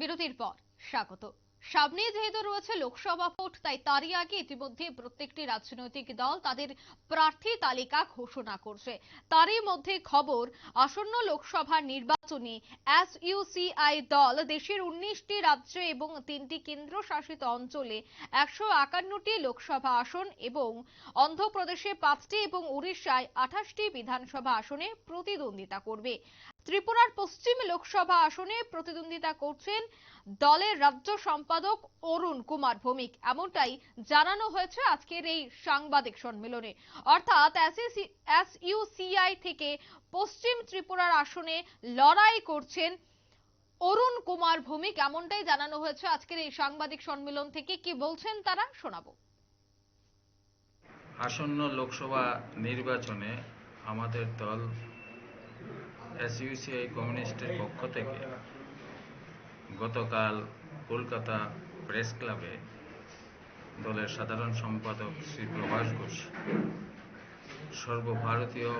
বিরতির পর স্বাগত। সামনে যেহেতু রয়েছে লোকসভা ভোট, তাই তারই আগে ইতিমধ্যে প্রত্যেকটি রাজনৈতিক দল তাদের প্রার্থী তালিকা ঘোষণা করছে। তারই মধ্যে খবর, আসন্ন লোকসভা নির্বাচনে এসইউসিআই দল দেশের উনিশটি রাজ্যে এবং তিনটি কেন্দ্রশাসিত অঞ্চলে একশো একান্নটি লোকসভা আসন এবং অন্ধ্রপ্রদেশে পাঁচটি এবং উড়িষ্যায় আঠাশটি বিধানসভা আসনে প্রতিদ্বন্দ্বিতা করবে। ত্রিপুরার পশ্চিম লোকসভা আসনে প্রতিদ্বন্দ্বিতা করছেন দলের রাজ্য সম্পাদক অরুণ কুমার ভৌমিক। এমনটাই জানানো হয়েছে আজকের এই সাংবাদিক সম্মেলনে। অর্থাৎ এসইউসিআই থেকে পশ্চিম ত্রিপুরার আসনে লড়াই করছেন অরুণ কুমার ভৌমিক। এমনটাই জানানো হয়েছে আজকের এই সাংবাদিক সম্মেলন থেকে। কি বলছেন তারা? শোনাবো। আসন্ন লোকসভা নির্বাচনে আমাদের দল এসইউসিআই কমিউনিস্টের পক্ষ থেকে গতকাল কলকাতা প্রেস ক্লাবে দলের সাধারণ সম্পাদক শ্রী প্রভাস ঘোষ, সর্বভারতীয়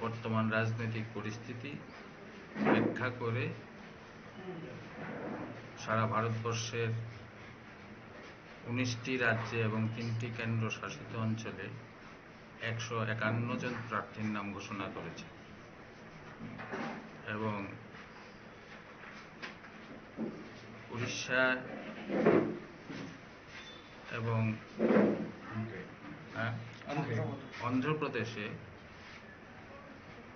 বর্তমান রাজনৈতিক পরিস্থিতি ব্যাখ্যা করে সারা ভারতবর্ষের উনিশটি রাজ্যে এবং তিনটি কেন্দ্র শাসিত অঞ্চলে একশো একান্ন জন প্রার্থীর নাম ঘোষণা করেছে। এবং উড়িষ্যা এবং হ্যাঁ, অন্ধ্রপ্রদেশে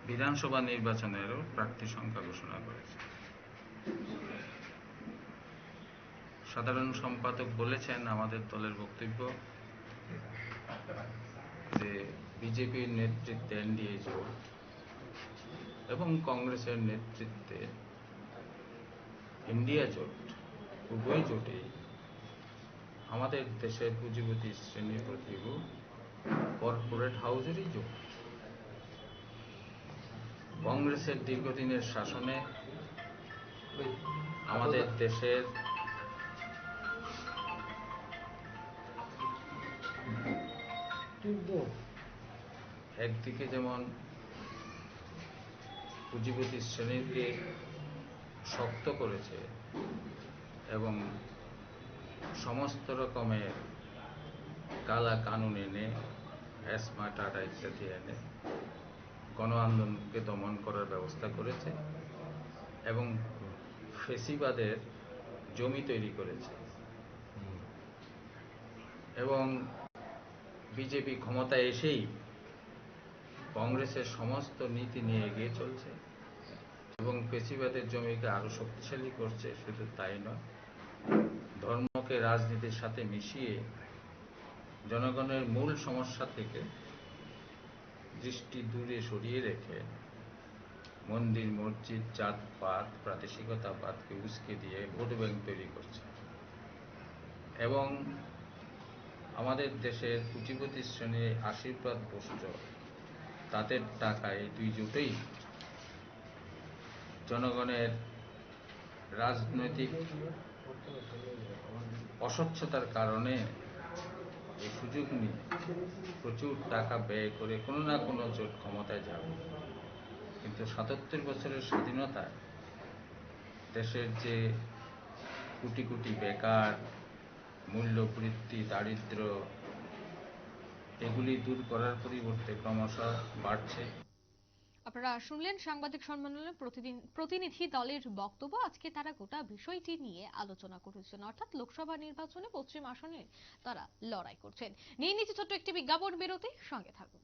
বিধানসভা নির্বাচনেরও প্রার্থী সংখ্যা ঘোষণা করেছে। সাধারণ সম্পাদক বলেছেন আমাদের দলের বক্তব্য যে বিজেপির নেতৃত্বে এনডিএ জোট এবং কংগ্রেসের নেতৃত্বে ইন্ডিয়া জোট উভয় জোটেই আমাদের দেশের পুঁজিপতি শ্রেণির প্রতিভু কর্পোরেট হাউসেরই জোট। কংগ্রেসের দীর্ঘদিনের শাসনে আমাদের দেশের একদিকে যেমন পুঁজিপতি শ্রেণীকে শক্ত করেছে এবং সমস্ত রকমের কালা কানুন এনে অ্যাসমা টাটা ইত্যাদি এনে গণ আন্দোলনকে দমন করার ব্যবস্থা করেছে এবং ফেসিবাদের জমি তৈরি করেছে। এবং বিজেপি ক্ষমতায় এসেই কংগ্রেসের সমস্ত নীতি নিয়ে এগিয়ে চলছে এবং পেশিবাদের জমিকে আরও শক্তিশালী করছে, শুধু তাই নয়। ধর্মকে রাজনীতির সাথে মিশিয়ে জনগণের মূল সমস্যা থেকে দৃষ্টি দূরে সরিয়ে রেখে মন্দির, মসজিদ জাতপাত প্রাদেশিকতাবাদকে উস্কে দিয়ে ভোট ব্যাংক তৈরি করছে। এবং আমাদের দেশের পুঁজিপতি শ্রেণির আশীর্বাদ পুষ্ট তাদের টাকায় দুই জোটেই জনগণের রাজনৈতিক অস্বচ্ছতার কারণে এই সুযোগ নিয়ে প্রচুর টাকা ব্যয় করে কোনো না কোনো জোট ক্ষমতায় যাবে। কিন্তু সাতাত্তর বছরের স্বাধীনতায় দেশের যে কোটি কোটি বেকার মূল্যবৃদ্ধি দারিদ্র, এগুলি দূর করার পরিবর্তে ক্রমশ বাড়ছে। আপনারা শুনলেন সাংবাদিক সম্মেলনে প্রতিদিন প্রতিনিধি দলের বক্তব্য। আজকে তারা গোটা বিষয়টি নিয়ে আলোচনা করেছেন। অর্থাৎ লোকসভা নির্বাচনে পশ্চিম আসনে তারা লড়াই করছেন। নিয়ে নিচ্ছে ছোট্ট একটি বিজ্ঞাপন বিরতি। সঙ্গে থাকুন।